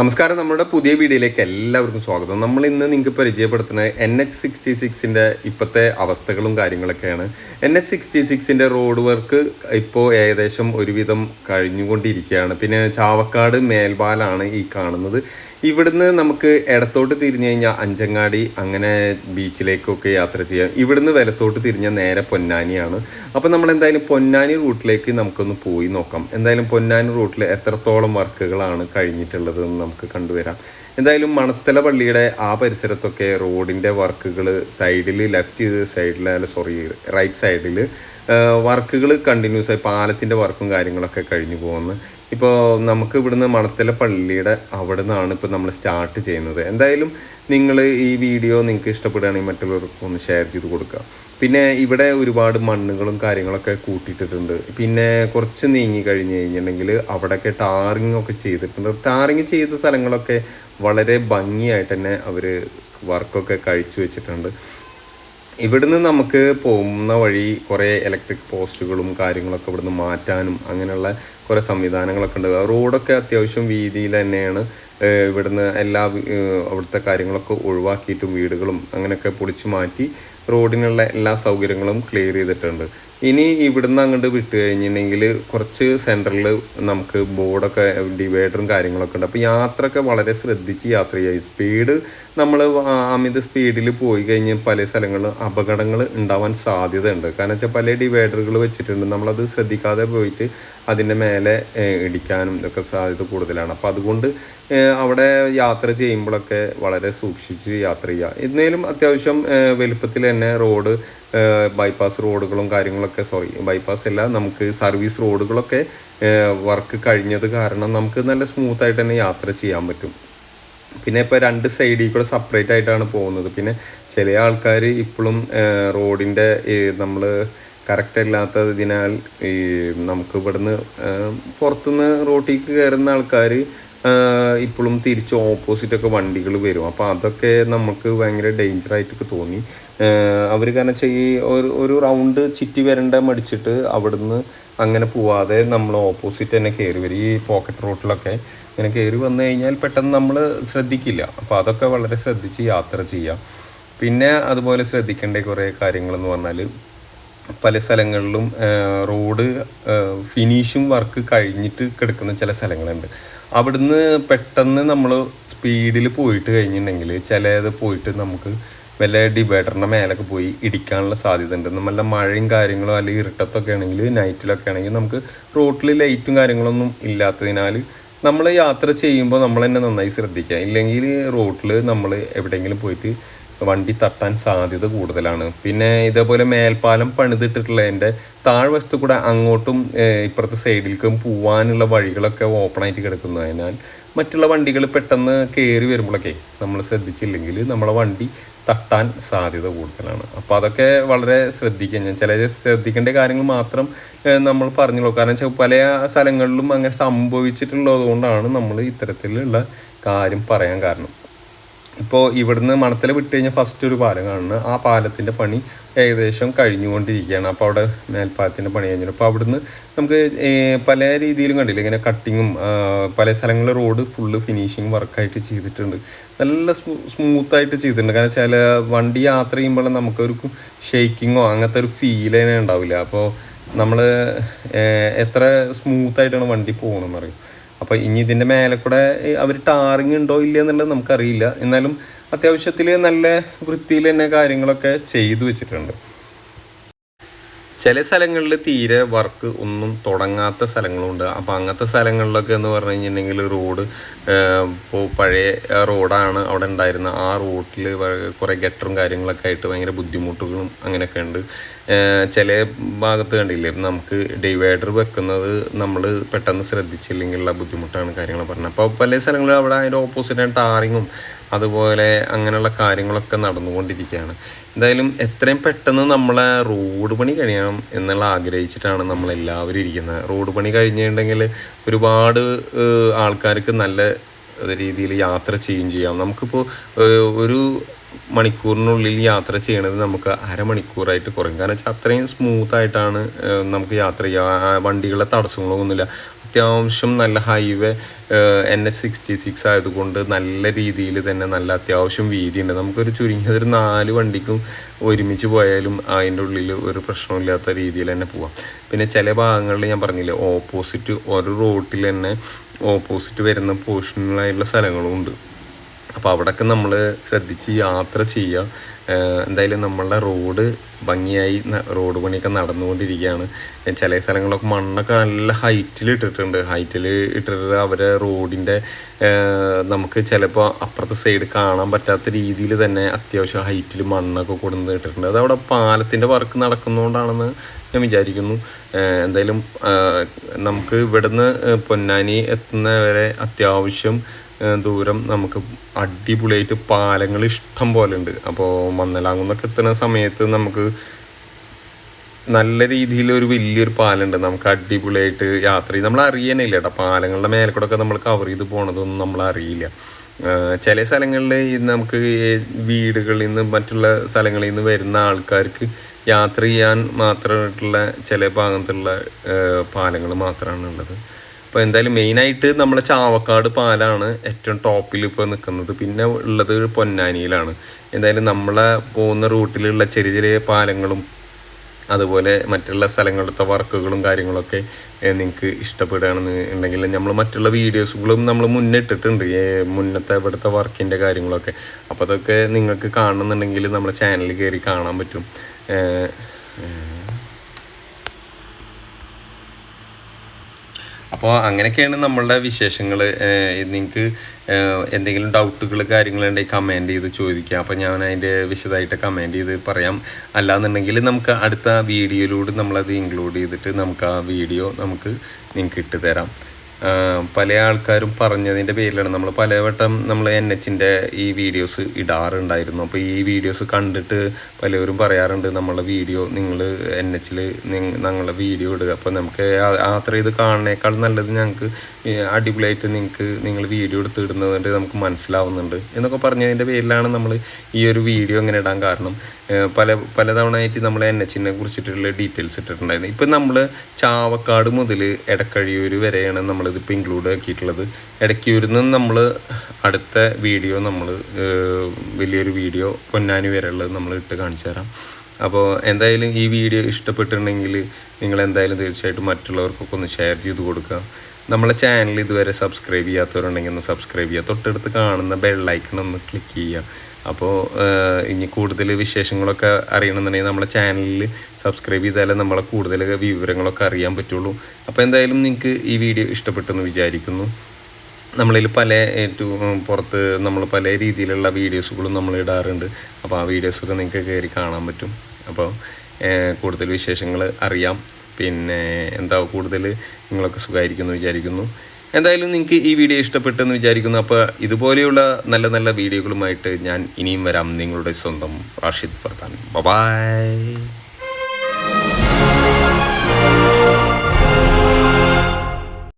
നമസ്കാരം. നമ്മുടെ പുതിയ വീഡിയോയിലേക്ക് എല്ലാവർക്കും സ്വാഗതം. നമ്മൾ ഇന്ന് നിങ്ങൾക്ക് പരിചയപ്പെടുത്തുന്നത് എൻ എച്ച് സിക്സ്റ്റി സിക്സിന്റെ ഇപ്പോഴത്തെ അവസ്ഥകളും കാര്യങ്ങളൊക്കെയാണ്. എൻ എച്ച് സിക്സ്റ്റി സിക്സിന്റെ റോഡ് വർക്ക് ഇപ്പോൾ ഏകദേശം ഒരുവിധം കഴിഞ്ഞുകൊണ്ടിരിക്കുകയാണ്. പിന്നെ ചാവക്കാട് മേൽപാലാണ് ഈ കാണുന്നത്. ഇവിടുന്ന് നമുക്ക് ഇടത്തോട്ട് തിരിഞ്ഞു കഴിഞ്ഞാൽ അഞ്ചങ്ങാടി അങ്ങനെ ബീച്ചിലേക്കൊക്കെ യാത്ര ചെയ്യാം. ഇവിടുന്ന് വലത്തോട്ട് തിരിഞ്ഞാൽ നേരെ പൊന്നാനിയാണ്. അപ്പോൾ നമ്മൾ എന്തായാലും പൊന്നാനി റൂട്ടിലേക്ക് നമുക്കൊന്ന് പോയി നോക്കാം. എന്തായാലും പൊന്നാനി റൂട്ടിൽ എത്രത്തോളം വർക്കുകളാണ് കഴിഞ്ഞിട്ടുള്ളത് എന്ന് നമുക്ക് കണ്ടുവരാം. എന്തായാലും മണത്തല പള്ളിയുടെ ആ പരിസരത്തൊക്കെ റോഡിന്റെ വർക്കുകൾ സൈഡിൽ ലെഫ്റ്റ് സൈഡിൽ അല്ല സോറി റൈറ്റ് സൈഡിൽ വർക്കുകൾ കണ്ടിന്യൂസ് ആയി പാലത്തിന്റെ വർക്കും കാര്യങ്ങളൊക്കെ കഴിഞ്ഞു പോകുന്നു. ഇപ്പോൾ നമുക്ക് ഇവിടുന്ന് മണത്തല പള്ളിയുടെ അവിടെ നിന്നാണ് ഇപ്പോൾ നമ്മൾ സ്റ്റാർട്ട് ചെയ്യുന്നത്. എന്തായാലും നിങ്ങൾ ഈ വീഡിയോ നിങ്ങൾക്ക് ഇഷ്ടപ്പെടുകയാണെങ്കിൽ മറ്റുള്ളവർക്ക് ഒന്ന് ഷെയർ ചെയ്ത് കൊടുക്കുക. പിന്നെ ഇവിടെ ഒരുപാട് മണ്ണുകളും കാര്യങ്ങളൊക്കെ കൂട്ടിയിട്ടിട്ടുണ്ട്. പിന്നെ കുറച്ച് നീങ്ങി കഴിഞ്ഞ് കഴിഞ്ഞിട്ടുണ്ടെങ്കിൽ അവിടെയൊക്കെ ടാറിങ് ഒക്കെ ചെയ്തിട്ടുണ്ട്. ടാറിങ് ചെയ്ത സ്ഥലങ്ങളൊക്കെ വളരെ ഭംഗിയായിട്ട് തന്നെ അവർ വർക്കൊക്കെ കഴിച്ചു വെച്ചിട്ടുണ്ട്. ഇവിടുന്ന് നമുക്ക് പോകുന്ന വഴി കുറേ ഇലക്ട്രിക് പോസ്റ്റുകളും കാര്യങ്ങളൊക്കെ ഇവിടുന്ന് മാറ്റാനും അങ്ങനെയുള്ള കുറേ സംവിധാനങ്ങളൊക്കെ ഉണ്ട്. റോഡൊക്കെ അത്യാവശ്യം വീതിയിൽ തന്നെയാണ്. ഇവിടുന്ന് എല്ലാ അവിടുത്തെ കാര്യങ്ങളൊക്കെ ഒഴിവാക്കിയിട്ടും വീടുകളും അങ്ങനെയൊക്കെ പൊളിച്ചു മാറ്റി റോഡിനുള്ള എല്ലാ സൗകര്യങ്ങളും ക്ലിയർ ചെയ്തിട്ടുണ്ട്. ഇനി ഇവിടുന്ന് അങ്ങോട്ട് വിട്ട് കഴിഞ്ഞിട്ടുണ്ടെങ്കിൽ കുറച്ച് സെന്ററിൽ നമുക്ക് ബോർഡൊക്കെ ഡിവൈഡറും കാര്യങ്ങളൊക്കെ ഉണ്ട്. അപ്പോൾ യാത്രയൊക്കെ വളരെ ശ്രദ്ധിച്ച് യാത്ര ചെയ്യുക. സ്പീഡ് നമ്മൾ അമിത സ്പീഡിൽ പോയി കഴിഞ്ഞ് പല സ്ഥലങ്ങളിലും അപകടങ്ങൾ ഉണ്ടാവാൻ സാധ്യതയുണ്ട്. കാരണം വെച്ചാൽ പല ഡിവൈഡറുകൾ വെച്ചിട്ടുണ്ട്. നമ്മളത് ശ്രദ്ധിക്കാതെ പോയിട്ട് അതിന്റെ മേലെ ഇടിക്കാനും ഇതൊക്കെ സാധ്യത കൂടുതലാണ്. അപ്പോൾ അതുകൊണ്ട് അവിടെ യാത്ര ചെയ്യുമ്പോഴൊക്കെ വളരെ സൂക്ഷിച്ച് യാത്ര ചെയ്യുക. എന്നേലും അത്യാവശ്യം വലുപ്പത്തിൽ തന്നെ റോഡ് ബൈപ്പാസ് റോഡുകളും കാര്യങ്ങളൊക്കെ സോറി ബൈപ്പാസ് അല്ല നമുക്ക് സർവീസ് റോഡുകളൊക്കെ വർക്ക് കഴിഞ്ഞത് കാരണം നമുക്ക് നല്ല സ്മൂത്തായിട്ട് തന്നെ യാത്ര ചെയ്യാൻ പറ്റും. പിന്നെ ഇപ്പോൾ രണ്ട് സൈഡിൽ കൂടെ സെപ്പറേറ്റ് ആയിട്ടാണ് പോകുന്നത്. പിന്നെ ചില ആൾക്കാർ ഇപ്പോഴും റോഡിന്റെ നമ്മൾ കറക്റ്റ് അല്ലാത്തതിനാൽ ഈ നമുക്ക് ഇവിടുന്ന് പുറത്തുനിന്ന് റോട്ടിക്ക് കയറുന്ന ആൾക്കാർ ഇപ്പോഴും തിരിച്ച് ഓപ്പോസിറ്റൊക്കെ വണ്ടികൾ വരും. അപ്പോൾ അതൊക്കെ നമുക്ക് ഭയങ്കര ഡേഞ്ചർ ആയിട്ടൊക്കെ തോന്നി. അവർ കാരണം വെച്ചാൽ ഈ ഒരു ഒരു റൗണ്ട് ചിറ്റി വരണ്ട മടിച്ചിട്ട് അവിടുന്ന് അങ്ങനെ പോവാതെ നമ്മൾ ഓപ്പോസിറ്റ് തന്നെ കയറി വരും. ഈ പോക്കറ്റ് റോട്ടിലൊക്കെ ഇങ്ങനെ കയറി വന്നു കഴിഞ്ഞാൽ പെട്ടെന്ന് നമ്മൾ ശ്രദ്ധിക്കില്ല. അപ്പോൾ അതൊക്കെ വളരെ ശ്രദ്ധിച്ച് യാത്ര ചെയ്യാം. പിന്നെ അതുപോലെ ശ്രദ്ധിക്കേണ്ട കുറേ കാര്യങ്ങളെന്ന് പറഞ്ഞാൽ പല സ്ഥലങ്ങളിലും റോഡ് ഫിനിഷിങ് വർക്ക് കഴിഞ്ഞിട്ട് കിടക്കുന്ന ചില സ്ഥലങ്ങളുണ്ട്. അവിടുന്ന് പെട്ടെന്ന് നമ്മൾ സ്പീഡിൽ പോയിട്ട് കഴിഞ്ഞിട്ടുണ്ടെങ്കിൽ ചിലത് പോയിട്ട് നമുക്ക് വല്ല ഡിവൈഡറിന്റെ മേലൊക്കെ പോയി ഇടിക്കാനുള്ള സാധ്യത ഉണ്ട് നല്ല മഴയും കാര്യങ്ങളും അല്ലെങ്കിൽ ഇരുട്ടത്തൊക്കെ ആണെങ്കിൽ നൈറ്റിലൊക്കെ ആണെങ്കിൽ നമുക്ക് റോട്ടിൽ ലൈറ്റും കാര്യങ്ങളൊന്നും ഇല്ലാത്തതിനാൽ നമ്മൾ യാത്ര ചെയ്യുമ്പോൾ നമ്മൾ തന്നെ നന്നായി ശ്രദ്ധിക്കുക ഇല്ലെങ്കിൽ റോട്ടിൽ നമ്മൾ എവിടെയെങ്കിലും പോയിട്ട് വണ്ടി തട്ടാൻ സാധ്യത കൂടുതലാണ്. പിന്നെ ഇതേപോലെ മേൽപ്പാലം പണിതിട്ടിട്ടുള്ളതിന്റെ താഴ്വശത്ത് കൂടെ അങ്ങോട്ടും ഇപ്പുറത്തെ സൈഡിലേക്കും പോവാനുള്ള വഴികളൊക്കെ ഓപ്പൺ ആയിട്ട് കിടക്കുന്നതിനാൽ മറ്റുള്ള വണ്ടികൾ പെട്ടെന്ന് കയറി വരുമ്പോഴൊക്കെ നമ്മൾ ശ്രദ്ധിച്ചില്ലെങ്കിൽ നമ്മളെ വണ്ടി തട്ടാൻ സാധ്യത കൂടുതലാണ്. അപ്പോൾ അതൊക്കെ വളരെ ശ്രദ്ധിക്കുക. ഞാൻ ചില ശ്രദ്ധിക്കേണ്ട കാര്യങ്ങൾ മാത്രം നമ്മൾ പറഞ്ഞുള്ളൂ. കാരണം വെച്ചാൽ പല സ്ഥലങ്ങളിലും അങ്ങനെ സംഭവിച്ചിട്ടുള്ളത് കൊണ്ടാണ് നമ്മൾ ഇത്തരത്തിലുള്ള കാര്യം പറയാൻ കാരണം. ഇപ്പോൾ ഇവിടുന്ന് മണത്തല വിട്ട് കഴിഞ്ഞാൽ ഫസ്റ്റ് ഒരു പാലം കാണുന്നത് ആ പാലത്തിന്റെ പണി ഏകദേശം കഴിഞ്ഞുകൊണ്ടിരിക്കുകയാണ്. അപ്പോൾ അവിടെ മേൽപ്പാലത്തിന്റെ പണി കഴിഞ്ഞു അപ്പോൾ അവിടുന്ന് നമുക്ക് പല രീതിയിലും കണ്ടില്ല? ഇങ്ങനെ കട്ടിങ്ങും പല സ്ഥലങ്ങളിൽ റോഡ് ഫുള്ള് ഫിനിഷിങ് വർക്കായിട്ട് ചെയ്തിട്ടുണ്ട്. നല്ല സ്മൂത്തായിട്ട് ചെയ്തിട്ടുണ്ട്. കാരണം വെച്ചാൽ വണ്ടി യാത്ര ചെയ്യുമ്പോൾ നമുക്കൊരു ഷെയ്ക്കിങ്ങോ അങ്ങനത്തെ ഒരു ഫീൽ തന്നെ ഉണ്ടാവില്ല. അപ്പോൾ നമ്മൾ എത്ര സ്മൂത്തായിട്ടാണ് വണ്ടി പോകണമെന്ന് അറിയും? അപ്പോൾ ഇനി ഇതിന്റെ മേലെ കൂടെ അവർ ടാറിങ് ഉണ്ടോ ഇല്ല എന്നുള്ളത് നമുക്കറിയില്ല. എന്നാലും അത്യാവശ്യത്തിൽ നല്ല വൃത്തിയിൽ തന്നെ കാര്യങ്ങളൊക്കെ ചെയ്തു വെച്ചിട്ടുണ്ട്. ചില സ്ഥലങ്ങളിൽ തീരെ വർക്ക് ഒന്നും തുടങ്ങാത്ത സ്ഥലങ്ങളുണ്ട്. അപ്പോൾ അങ്ങനത്തെ സ്ഥലങ്ങളിലൊക്കെ എന്ന് പറഞ്ഞു കഴിഞ്ഞിട്ടുണ്ടെങ്കിൽ റോഡ് ഇപ്പോൾ പഴയ റോഡാണ് അവിടെ ഉണ്ടായിരുന്ന ആ റോട്ടിൽ കുറേ ഗട്ടറും കാര്യങ്ങളൊക്കെ ആയിട്ട് ഭയങ്കര ബുദ്ധിമുട്ടുകളും അങ്ങനെയൊക്കെ ഉണ്ട്. ചില ഭാഗത്ത് കണ്ടില്ലേ നമുക്ക് ഡിവൈഡർ വെക്കുന്നത് നമ്മൾ പെട്ടെന്ന് ശ്രദ്ധിച്ചില്ലെങ്കിലുള്ള ബുദ്ധിമുട്ടാണ് കാര്യങ്ങൾ പറഞ്ഞത്. അപ്പോൾ പല സ്ഥലങ്ങളിൽ അവിടെ അതിന്റെ ഓപ്പോസിറ്റ് ടാറിങ്ങും അതുപോലെ അങ്ങനെയുള്ള കാര്യങ്ങളൊക്കെ നടന്നുകൊണ്ടിരിക്കുകയാണ്. എന്തായാലും എത്രയും പെട്ടെന്ന് നമ്മളെ റോഡ് പണി കഴിയണം എന്നുള്ള ആഗ്രഹിച്ചിട്ടാണ് നമ്മളെല്ലാവരും ഇരിക്കുന്നത്. റോഡ് പണി കഴിഞ്ഞിട്ടുണ്ടെങ്കിൽ ഒരുപാട് ആൾക്കാർക്ക് നല്ല രീതിയിൽ യാത്ര ചെയ്യുകയും ചെയ്യാം. നമുക്കിപ്പോൾ ഒരു മണിക്കൂറിനുള്ളിൽ യാത്ര ചെയ്യണത് നമുക്ക് അരമണിക്കൂറായിട്ട് കുറയും. കാരണം വെച്ചാൽ അത്രയും സ്മൂത്തായിട്ടാണ് നമുക്ക് യാത്ര ചെയ്യുക വണ്ടികളെ വണ്ടികളുടെ തടസ്സങ്ങളൊന്നുമില്ല അത്യാവശ്യം നല്ല highway N S sixty six ആയതുകൊണ്ട് നല്ല രീതിയിൽ തന്നെ നല്ല അത്യാവശ്യം വീതിയുണ്ട്. നമുക്കൊരു ചുരുങ്ങിയത് ഒരു നാല് വണ്ടിക്കും ഒരുമിച്ച് പോയാലും അതിന്റെ ഉള്ളിൽ ഒരു പ്രശ്നമില്ലാത്ത രീതിയിൽ തന്നെ പോവാം. പിന്നെ ചില ഭാഗങ്ങളിൽ ഞാൻ പറഞ്ഞില്ലേ ഓപ്പോസിറ്റ് ഒരു റോട്ടിൽ തന്നെ ഓപ്പോസിറ്റ് വരുന്ന പോർഷനിലായിട്ടുള്ള സ്ഥലങ്ങളും ഉണ്ട്. അപ്പോൾ അവിടെയൊക്കെ നമ്മൾ ശ്രദ്ധിച്ച് യാത്ര ചെയ്യുക എന്തായാലും നമ്മളുടെ റോഡ് ഭംഗിയായി റോഡ് പണിയൊക്കെ നടന്നുകൊണ്ടിരിക്കുകയാണ്. ചില സ്ഥലങ്ങളൊക്കെ മണ്ണൊക്കെ നല്ല ഹൈറ്റിൽ ഇട്ടിട്ടുണ്ട്. ഹൈറ്റിൽ ഇട്ടിട്ട് അവരെ റോഡിന്റെ നമുക്ക് ചിലപ്പോൾ അപ്പുറത്തെ സൈഡ് കാണാൻ പറ്റാത്ത രീതിയിൽ തന്നെ അത്യാവശ്യം ഹൈറ്റിൽ മണ്ണൊക്കെ കൊടുന്ന് ഇട്ടിട്ടുണ്ട്. അത് അവിടെ പാലത്തിന്റെ വർക്ക് നടക്കുന്നതുകൊണ്ടാണെന്ന് ഞാൻ വിചാരിക്കുന്നു. എന്തായാലും നമുക്ക് ഇവിടുന്ന് പൊന്നാനി എത്തുന്ന വരെ അത്യാവശ്യം ദൂരം നമുക്ക് അടിപൊളിയായിട്ട് പാലങ്ങൾ ഇഷ്ടം പോലെ ഉണ്ട്. അപ്പോൾ മന്നലാങ്കുന്നൊക്കെ എത്തുന്ന സമയത്ത് നമുക്ക് നല്ല രീതിയിൽ ഒരു വലിയൊരു പാലുണ്ട്. നമുക്ക് അടിപൊളിയായിട്ട് യാത്ര ചെയ്ത് നമ്മൾ അറിയാനില്ല കേട്ടോ. പാലങ്ങളുടെ മേലെ കൂടെ ഒക്കെ നമ്മൾ കവർ ചെയ്ത് പോണതൊന്നും നമ്മൾ അറിയില്ല. ചില സ്ഥലങ്ങളിൽ നമുക്ക് വീടുകളിൽ നിന്ന് മറ്റുള്ള സ്ഥലങ്ങളിൽ നിന്ന് വരുന്ന ആൾക്കാർക്ക് യാത്ര ചെയ്യാൻ മാത്രമായിട്ടുള്ള ചില ഭാഗത്തുള്ള പാലങ്ങൾ മാത്രമാണ് ഉള്ളത്. അപ്പോൾ എന്തായാലും മെയിനായിട്ട് നമ്മളെ ചാവക്കാട് പാലാണ് ഏറ്റവും ടോപ്പിൽ ഇപ്പോൾ നിൽക്കുന്നത് പിന്നെ ഉള്ളത് പൊന്നാനിയിലാണ്. എന്തായാലും നമ്മളെ പോകുന്ന റൂട്ടിലുള്ള ചെറിയ ചെറിയ പാലങ്ങളും അതുപോലെ മറ്റുള്ള സ്ഥലങ്ങളിലത്തെ വർക്കുകളും കാര്യങ്ങളൊക്കെ നിങ്ങൾക്ക് ഇഷ്ടപ്പെടുകയാണെന്ന് ഉണ്ടെങ്കിൽ നമ്മൾ മറ്റുള്ള വീഡിയോസുകളും നമ്മൾ മുന്നിട്ടിട്ടുണ്ട് മുന്നത്തെ ഇവിടുത്തെ വർക്കിന്റെ കാര്യങ്ങളൊക്കെ. അപ്പോൾ അതൊക്കെ നിങ്ങൾക്ക് കാണണമെന്നുണ്ടെങ്കിൽ നമ്മളെ ചാനലിൽ കയറി കാണാൻ പറ്റും. അപ്പോൾ അങ്ങനെയൊക്കെയാണ് നമ്മളുടെ വിശേഷങ്ങൾ നിങ്ങൾക്ക് എന്തെങ്കിലും ഡൗട്ടുകൾ കാര്യങ്ങളുണ്ടെങ്കിൽ കമന്റ് ചെയ്ത് ചോദിക്കുക അപ്പോൾ ഞാൻ അതിന്റെ വിശദമായിട്ട് കമന്റ് ചെയ്ത് പറയാം. അല്ലാന്നുണ്ടെങ്കിൽ നമുക്ക് അടുത്ത വീഡിയോയിലൂടെ നമ്മളത് ഇൻക്ലൂഡ് ചെയ്തിട്ട് നമുക്ക് ആ വീഡിയോ നമുക്ക് നിങ്ങൾക്ക് ഇട്ട് തരാം. പല ആൾക്കാരും പറഞ്ഞതിന്റെ പേരിലാണ് നമ്മൾ പലവട്ടം നമ്മൾ എൻ എച്ചിന്റെ ഈ വീഡിയോസ് ഇടാറുണ്ടായിരുന്നു. അപ്പോൾ ഈ വീഡിയോസ് കണ്ടിട്ട് പലവരും പറയാറുണ്ട് നമ്മളെ വീഡിയോ നിങ്ങൾ എൻ എച്ചിൽ നിങ്ങളെ വീഡിയോ ഇടുക. അപ്പോൾ നമുക്ക് അത്ര ഇത് കാണുന്നേക്കാൾ നല്ലത് ഞങ്ങൾക്ക് അടിപൊളിയായിട്ട് നിങ്ങൾക്ക് നിങ്ങൾ വീഡിയോ എടുത്ത് ഇടുന്നതുകൊണ്ട് നമുക്ക് മനസ്സിലാവുന്നുണ്ട്. എന്നൊക്കെ പറഞ്ഞതിന്റെ പേരിലാണ് നമ്മൾ ഈ ഒരു വീഡിയോ ഇങ്ങനെ ഇടാൻ കാരണം. പല പലതവണയായിട്ട് നമ്മൾ എൻ എച്ചിനെ കുറിച്ചിട്ടുള്ള ഡീറ്റെയിൽസ് ഇട്ടിട്ടുണ്ടായിരുന്നു. ഇപ്പം നമ്മൾ ചാവക്കാട് മുതൽ എടക്കഴിയൂർ വരെയാണ് നമ്മളിതിപ്പോൾ ഇൻക്ലൂഡ് ആക്കിയിട്ടുള്ളത്. ഇടയ്ക്ക് വരുന്ന നമ്മൾ അടുത്ത വീഡിയോ നമ്മൾ വലിയൊരു വീഡിയോ പൊന്നാനി വരെയുള്ളത് നമ്മൾ ഇട്ട് കാണിച്ചു തരാം. അപ്പോൾ എന്തായാലും ഈ വീഡിയോ ഇഷ്ടപ്പെട്ടിട്ടുണ്ടെങ്കിൽ നിങ്ങൾ എന്തായാലും തീർച്ചയായിട്ടും മറ്റുള്ളവർക്കൊക്കെ ഒന്ന് ഷെയർ ചെയ്ത് കൊടുക്കുക. നമ്മളെ ചാനൽ ഇതുവരെ സബ്സ്ക്രൈബ് ചെയ്യാത്തവരുണ്ടെങ്കിൽ ഒന്ന് സബ്സ്ക്രൈബ് ചെയ്യുക. തൊട്ടടുത്ത് കാണുന്ന ബെല്ലൈക്കൺ ഒന്ന് ക്ലിക്ക് ചെയ്യുക. അപ്പോൾ ഇനി കൂടുതൽ വിശേഷങ്ങളൊക്കെ അറിയണമെന്നുണ്ടെങ്കിൽ നമ്മളെ ചാനലിൽ സബ്സ്ക്രൈബ് ചെയ്താലേ നമ്മളെ കൂടുതൽ വിവരങ്ങളൊക്കെ അറിയാൻ പറ്റുള്ളൂ. അപ്പോൾ എന്തായാലും നിങ്ങൾക്ക് ഈ വീഡിയോ ഇഷ്ടപ്പെട്ടെന്ന് വിചാരിക്കുന്നു. നമ്മളിൽ പല ഏറ്റവും പുറത്ത് നമ്മൾ പല രീതിയിലുള്ള വീഡിയോസുകളും നമ്മൾ ഇടാറുണ്ട്. അപ്പോൾ ആ വീഡിയോസൊക്കെ നിങ്ങൾക്ക് കയറി കാണാൻ പറ്റും. അപ്പോൾ കൂടുതൽ വിശേഷങ്ങൾ അറിയാം. പിന്നെ എന്താ കൂടുതൽ നിങ്ങളൊക്കെ സുഖമായിരിക്കുന്നു വിചാരിക്കുന്നു. എന്തായാലും നിങ്ങൾക്ക് ഈ വീഡിയോ ഇഷ്ടപ്പെട്ടെന്ന് വിചാരിക്കുന്നു. അപ്പോൾ ഇതുപോലെയുള്ള നല്ല നല്ല വീഡിയോകളുമായിട്ട് ഞാൻ ഇനിയും വരാം. നിങ്ങളുടെ സ്വന്തം റാഷിദ് പ്രധാൻ ബൈ